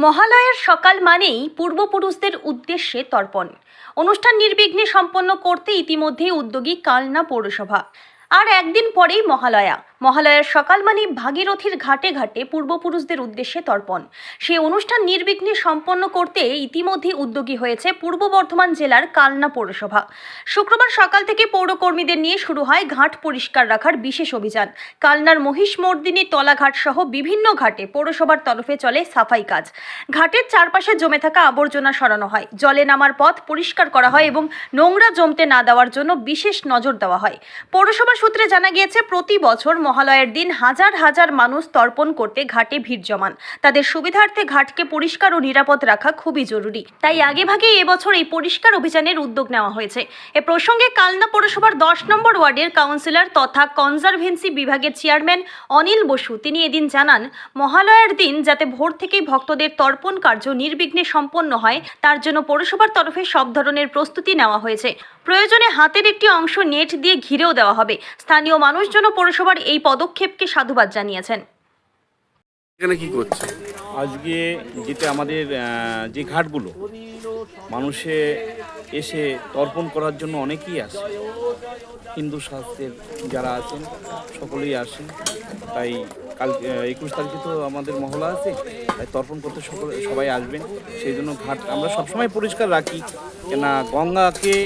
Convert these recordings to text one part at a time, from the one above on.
মহালয়ের সকাল মানেই পূর্বপুরুষদের উদ্দেশ্যে তর্পণ। অনুষ্ঠান নির্বিঘ্নে সম্পন্ন করতে ইতিমধ্যেই উদ্যোগী কালনা পৌরসভা। আর একদিন পরেই মহালয়া। মহালয়ার সকাল মানেই ভাগীরথীর ঘাটে ঘাটে পূর্বপুরুষদের উদ্দেশ্যে তর্পণ। সেই অনুষ্ঠান নির্বিঘ্নে সম্পন্ন করতে ইতিমধ্যে উদ্যোগী হয়েছে পূর্ব বর্ধমান জেলার কালনা পৌরসভা। শুক্রবার সকাল থেকে পৌরকর্মীদের নিয়ে শুরু হয় ঘাট পরিষ্কার রাখার বিশেষ অভিযান। কালনার মহিষমর্দিনী তলাঘাট সহ বিভিন্ন ঘাটে পৌরসভার তরফে চলে সাফাই কাজ। ঘাটের চারপাশে জমে থাকা আবর্জনা সরানো হয়। জলে নামার পথ পরিষ্কার করা হয় এবং নোংরা জমতে না দেওয়ার জন্য বিশেষ নজর দেওয়া হয়। পৌরসভা সূত্রে জানা গিয়েছে, প্রতি বছর মহালয়ের দিন হাজার হাজার মানুষ তর্পণ করতে ঘাটে ভিড় জমান। তাদের সুবিধার্থে ঘাটকে পরিষ্কার ও নিরাপদ রাখা খুবই জরুরি। তাই আগেভাগে এবছর এই পরিষ্কার অভিযানের উদ্যোগ নেওয়া হয়েছে। এ প্রসঙ্গে কালনা পৌরসভার দশ নম্বর ওয়ার্ডের কাউন্সিলর তথা কনজারভেন্সি বিভাগের চেয়ারম্যান অনিল বসু, তিনি এদিন জানান, মহালয়ার দিন যাতে ভোর থেকেই ভক্তদের তর্পণ কার্য নির্বিঘ্নে সম্পন্ন হয়, তার জন্য পৌরসভার তরফে সব ধরনের প্রস্তুতি নেওয়া হয়েছে। প্রয়োজনে হাতের একটি অংশ নেট দিয়ে ঘিরেও দেওয়া হবে। স্থানীয় মানুষজন পৌরসভার এই পদক্ষেপকে সাধুবাদ জানিয়েছেন। এখানে কি করছে? আজকে যেটা আমাদের যে ঘাটগুলো মানুষে এসে তর্পণ করার জন্য অনেকেই আসে। হিন্দু শাস্ত্রের যারা আছেন সকলেই আসেন তাই কাল একুশ তারিখে তো আমাদের মহলা আছে তাই তর্পণ করতে সকলে সবাই আসবেন। সেই জন্য ঘাট আমরা সবসময় পরিষ্কার রাখি। কেনা গঙ্গাকে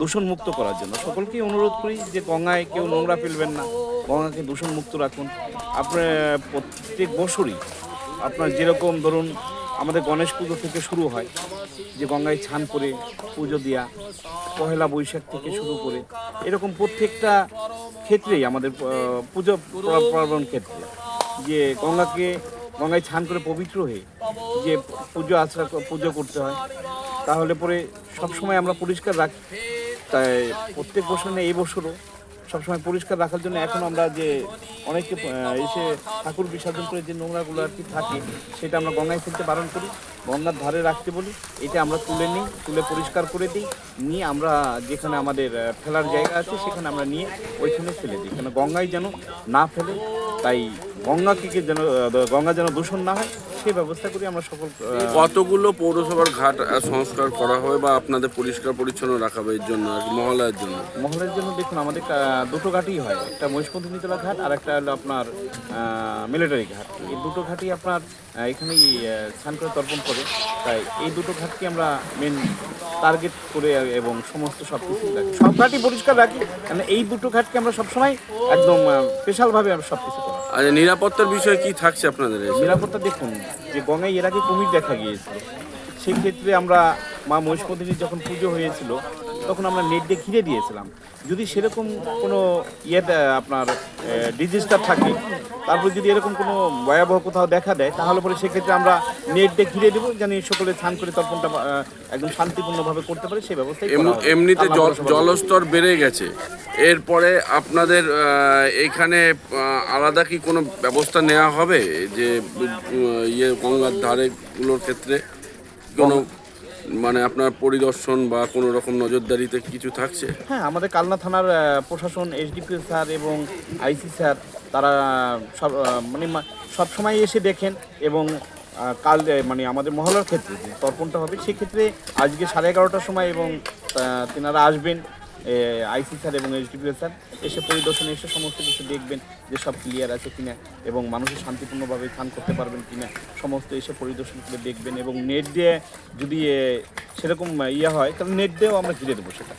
দূষণ মুক্ত করার জন্য। সকলকেই অনুরোধ করি যে গঙ্গায় কেউ নোংরা ফেলবেন না। গঙ্গাকে দূষণ মুক্ত রাখুন। আপনার, প্রত্যেক বছরই আপনার যেরকম ধরুন আমাদের গণেশ পুজো থেকে শুরু হয়, যে গঙ্গায় ছান করে পুজো দেওয়া পহেলা বৈশাখ থেকে শুরু করে, এরকম প্রত্যেকটা ক্ষেত্রেই আমাদের পুজো পার্বণ ক্ষেত্রে, যে গঙ্গাকে, গঙ্গায় ছান করে পবিত্র হয়ে যে পুজো আচরা পুজো করতে হয়, তাহলে পরে সবসময় আমরা পরিষ্কার রাখি। তাই প্রত্যেক বছর এই বছরও সবসময় পরিষ্কার রাখার জন্য এখন আমরা যে অনেকে এসে ঠাকুর বিসর্জন করে যে নোংরাগুলো আর কি থাকে সেটা আমরা গঙ্গায় ফেলতে বারণ করি। গঙ্গার ধারে রাখতে বলি এটা আমরা তুলে নিই তুলে পরিষ্কার করে দিই নিয়ে আমরা যেখানে আমাদের ফেলার জায়গা আছে সেখানে আমরা নিয়ে ওইখানে ফেলে দিই। কেন গঙ্গায় যেন না ফেলে তাই গঙ্গাকে যেন গঙ্গা যেন দূষণ না হয় সেই ব্যবস্থা করি আমরা সকল কতগুলো পৌরসভার ঘাট সংস্কার করা হবে বা আপনাদের পরিষ্কার পরিচ্ছন্ন রাখা হবে এর জন্য আর কি মহালয়ার জন্য? মহলের জন্য দেখুন আমাদের দুটো ঘাটই হয়। একটা মহিষপন্থীতলা ঘাট আর একটা হলো আপনার মিলিটারি ঘাট। এই দুটো ঘাটই আপনার এখানেই স্নান করে তর্পণ করে। তাই এই দুটো ঘাটকে আমরা মেন টার্গেট করে এবং সমস্ত সব কিছু রাখি। সব ঘাটই পরিষ্কার রাখি কারণ এই দুটো ঘাটকে আমরা সবসময় একদম স্পেশালভাবে আমরা সব কিছু করি। আর নিরাপত্তার বিষয়ে কি থাকছে আপনাদের নিরাপত্তা দেখুন যে গঙ্গায় এর আগে কুমির দেখা গিয়েছিল। সেক্ষেত্রে আমরা মা মহিষমদিনীর যখন পুজো হয়েছিল তখন আমরা নেট দিয়ে ঘিরে দিয়েছিলাম। যদি সেরকম কোনো ইয়েতে আপনার ডিজিজটা থাকে তারপর যদি এরকম কোনো ভয়াবহ কোথাও দেখা দেয় তাহলে পরে সেক্ষেত্রে আমরা নেট দিয়ে ঘিরে দেবো যেন সকলে স্নান করে তর্পণটা একদম শান্তিপূর্ণভাবে করতে পারে সেই ব্যবস্থাই করা এমনিতে জল জলস্তর বেড়ে গেছে। এরপরে আপনাদের আহ, এইখানে আলাদা কি কোনো ব্যবস্থা নেওয়া হবে? যে ইয়ে গঙ্গার ধারেগুলোর ক্ষেত্রে কোনো মানে আপনার পরিদর্শন বা কোনো রকম নজরদারিতে কিছু থাকছে? হ্যাঁ আমাদের কালনা থানার প্রশাসন, এসডিপি স্যার এবং আইসি স্যার, তারা সব মানে সব সবসময় এসে দেখেন এবং কাল মানে আমাদের মহলার ক্ষেত্রে তর্পণটা হবে, সেক্ষেত্রে আজকে সাড়ে এগারোটার সময় এবং তেনারা আসবেন। আইসি স্যার এবং এইচ এসডিপি স্যার এসে পরিদর্শনে এসে সমস্ত কিছু দেখবেন যে সব ক্লিয়ার আছে কিনা এবং মানুষের শান্তিপূর্ণভাবে স্নান করতে পারবেন কিনা। সমস্ত এসে পরিদর্শন করে দেখবেন এবং নেট দিয়ে যদি সেরকম ইয়ে হয়, তাহলে নেট দিয়েও আমরা ঘিরে দেবো সেটা।